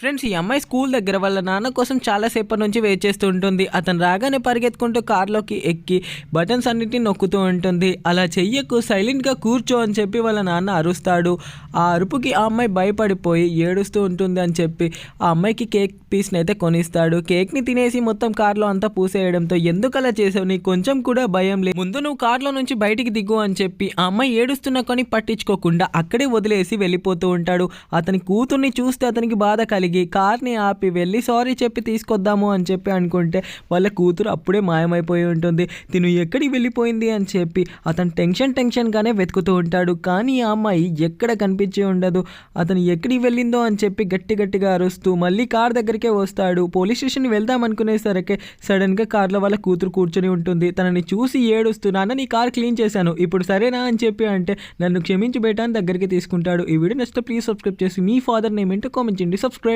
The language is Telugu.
ఫ్రెండ్స్ ఈ అమ్మాయి స్కూల్ దగ్గర వాళ్ళ నాన్న కోసం చాలాసేపటి నుంచి వెయిట్ చేస్తూ ఉంటుంది. అతను రాగానే పరిగెత్తుకుంటూ కార్లోకి ఎక్కి బటన్స్ అన్నిటిని నొక్కుతూ ఉంటుంది. అలా చెయ్యకు సైలెంట్గా కూర్చో అని చెప్పి వాళ్ళ నాన్న అరుస్తాడు. ఆ అరుపుకి ఆ అమ్మాయి భయపడిపోయి ఏడుస్తూ ఉంటుంది అని చెప్పి ఆ అమ్మాయికి కేక్ పీస్ని అయితే కొనిస్తాడు. కేక్ని తినేసి మొత్తం కార్లో అంతా పూసేయడంతో ఎందుకు అలా చేసావు? నీకు కొంచెం కూడా భయం లేదు. ముందు నువ్వు కార్లో నుంచి బయటికి దిగు అని చెప్పి ఆ అమ్మాయి ఏడుస్తున్నా కానీ పట్టించుకోకుండా అక్కడే వదిలేసి వెళ్ళిపోతూ ఉంటాడు. అతని కూతుర్ని చూస్తే అతనికి బాధ కలిగి కార్ని ఆపి వెళ్ళి సారీ చెప్పి తీసుకొద్దాము అని చెప్పి అనుకుంటే వాళ్ళ కూతురు అప్పుడే మాయమైపోయి ఉంటుంది. తిను ఎక్కడికి వెళ్ళిపోయింది? అని చెప్పి అతను టెన్షన్ టెన్షన్గానే వెతుకుతూ ఉంటాడు. కానీ ఆ అమ్మాయి ఎక్కడ కనిపించి ఉండదు. అతను ఎక్కడికి వెళ్ళిందో? అని చెప్పి గట్టి గట్టిగా అరుస్తూ మళ్ళీ కార్ దగ్గరికే వస్తాడు. పోలీస్ స్టేషన్ వెళ్దాం అనుకునేసరికి సడన్గా కార్లో వాళ్ళ కూతురు కూర్చొని ఉంటుంది. తనని చూసి ఏడుస్తున్నాను నాన్న నీ కార్ క్లీన్ చేశాను. ఇప్పుడు సరేనా? అని చెప్పి అంటే నన్ను క్షమించి బేటాన్ని దగ్గరికి తీసుకుంటాడు. ఈ వీడియో నెక్స్ట్ ప్లీజ్ సబ్స్క్రైబ్ చేసి మీ ఫాదర్ నేమ్ ఏంటో కామెంట్ చేయండి. సబ్స్క్రైబ్